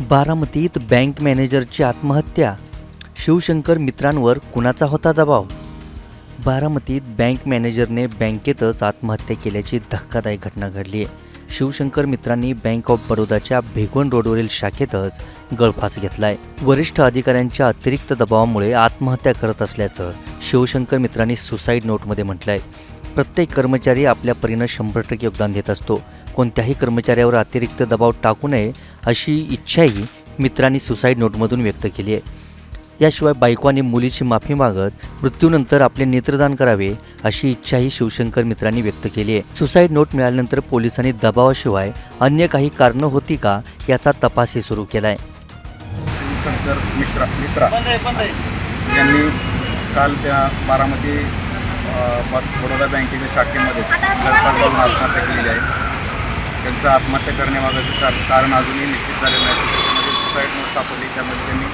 बारामतीत बँक मॅनेजरची आत्महत्या. शिवशंकर मित्रांवर कुणाचा होता दबाव? बारामतीत बँक मॅनेजरने बँकेतच आत्महत्या केल्याची धक्कादायक घटना घडली. आहे शिवशंकर मित्रांनी बँक ऑफ बडोदाच्या भेगवण रोडवरील शाखेतच गळफास घेतलाय. वरिष्ठ अधिकाऱ्यांच्या अतिरिक्त दबावामुळे आत्महत्या करत असल्याचं शिवशंकर मित्रांनी सुसाईड नोटमध्ये म्हटलंय. प्रत्येक कर्मचारी आपल्या परीनं शंभर टक्के योगदान देत असतो. कोणत्याही कर्मचाऱ्यावर अतिरिक्त दबाव टाकू नये अशी इच्छाही मित्रांनी सुसाईड नोटमधून व्यक्त केली आहे. याशिवाय बायको आणि मुलीची माफी मागत मृत्यूनंतर आपले नेत्रदान करावे अशी इच्छाही शिवशंकर मित्रांनी व्यक्त केली आहे. सुसाईड नोट मिळाल्यानंतर पोलिसांनी दबावाशिवाय अन्य काही कारणं होती का याचा तपासही सुरू केला आहे शिवशंकर मिश्रा मित्रा यांनी काल त्या बारामती बडोदा बँकेच्या शाखेमध्ये आत्महत्या केलेली आहे. त्यांचं आत्महत्या करण्यामागाचं कार कारण अजूनही निश्चित झालेलं नाही. त्याच्यामध्ये सुसाईड नोट सापडली. त्यामध्ये त्यांनी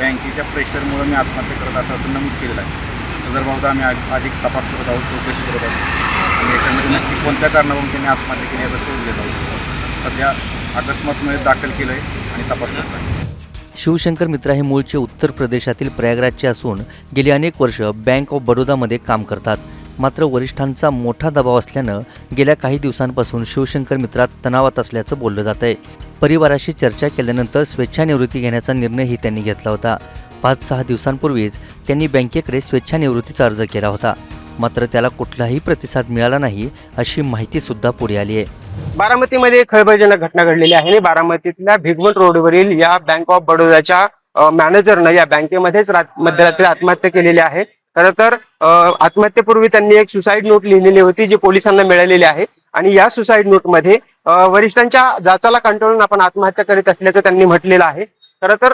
बँकेच्या प्रेशरमुळे मी आत्महत्या करत असं असं नमूद केलेलं आहे. संदर्भात आम्ही अधिक तपास करत आहोत चौकशी करत आहोत. आणि याच्यामध्ये नक्की कोणत्या कारणावरून त्यांनी आत्महत्या केली याचा शोध घेत आहोत सध्या अकस्मातमुळे दाखल केलं आहे आणि तपास करत आहे. शिवशंकर मित्रा हे मूळचे उत्तर प्रदेशातील प्रयागराजचे असून गेली अनेक वर्ष बँक ऑफ बडोदामध्ये काम करतात. मात्र वरिष्ठांचा मोठा दबाव असल्यानं गेल्या काही दिवसांपासून शिवशंकर मित्रात तणावात असल्याचं बोललं जात आहे. परिवाराशी चर्चा केल्यानंतर स्वेच्छानिवृत्ती घेण्याचा निर्णयही त्यांनी घेतला होता. पाच सहा दिवसांपूर्वीच त्यांनी बँकेकडे स्वेच्छानिवृत्तीचा अर्ज केला होता. मात्र त्याला कुठलाही प्रतिसाद मिळाला नाही अशी माहिती सुद्धा पुढे आली आहे. बारामतीमध्ये खळबळजनक घटना घडलेली आहे. आणि बारामतीतल्या भिगवण रोडवरील या बँक ऑफ बडोदाच्या मॅनेजरनं या बँकेमध्येच रात- मध्यरात्री आत्महत्या केलेली आहे. खरं तर आत्महत्येपूर्वी त्यांनी एक सुसाईड नोट लिहिलेली होती जी पोलिसांना मिळालेली आहे. आणि या सुसाईड नोटमध्ये वरिष्ठांच्या जाचाला कंटाळून आपण आत्महत्या करीत असल्याचं त्यांनी म्हटलेलं आहे. खरं तर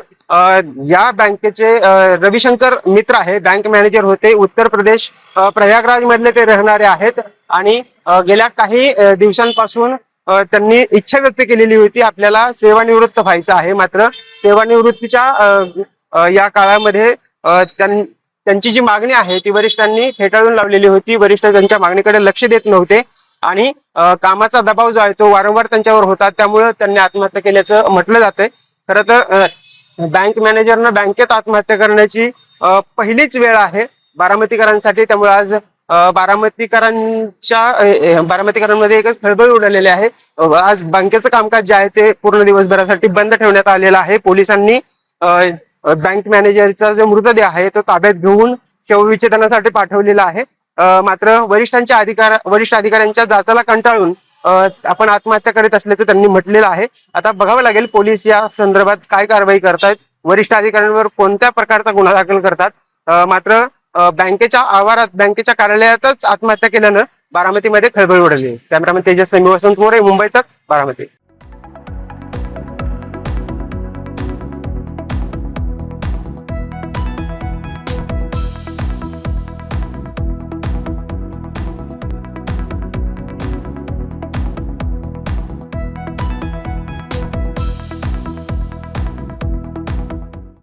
या बँकेचे रविशंकर मित्र आहे बँक मॅनेजर होते उत्तर प्रदेश प्रयागराज मधले ते राहणारे आहेत. आणि गेल्या काही दिवसांपासून त्यांनी इच्छा व्यक्त केलेली होती आपल्याला सेवानिवृत्त व्हायचं आहे. मात्र सेवानिवृत्तीच्या या काळामध्ये त्यां- त्यांची जी मागणी आहे ती वरिष्ठांनी फेटाळून लावलेली होती. वरिष्ठ त्यांच्या मागणीकडे लक्ष देत नव्हते. आणि कामाचा दबाव जो आहे तो वारंवार त्यांच्यावर होता. त्यामुळे त्यांनी आत्महत्या केल्याचं म्हटलं जातंय. खरं तर बँक मॅनेजरनं बँकेत आत्महत्या करण्याची पहिलीच वेळ आहे बारामतीकरांसाठी. त्यामुळे आज बारामतीकरांच्या बारामतीकरांमध्ये एकच खळबळ उडालेली आहे. आज बँकेचं कामकाज जे आहे ते पूर्ण दिवसभरासाठी बंद ठेवण्यात आलेलं आहे. पोलिसांनी बँक मॅनेजरचा जो मृतदेह आहे तो ताब्यात घेऊन शवविच्छेदनासाठी पाठवलेला आहे. मात्र वरिष्ठांच्या अधिकार वरिष्ठ अधिकाऱ्यांच्या जाचाला कंटाळून आपण आत्महत्या करीत असल्याचं त्यांनी म्हटलेलं आहे. आता बघावं लागेल पोलीस या संदर्भात काय कारवाई करतायत. वरिष्ठ अधिकाऱ्यांवर कोणत्या प्रकारचा गुन्हा दाखल करतात? मात्र बँकेच्या आवारात बँकेच्या कार्यालयातच आत्महत्या केल्यानं बारामतीमध्ये खळबळ उडाली. कॅमेरामन तेजस्वी वसंत मोरे मुंबईतच बारामती.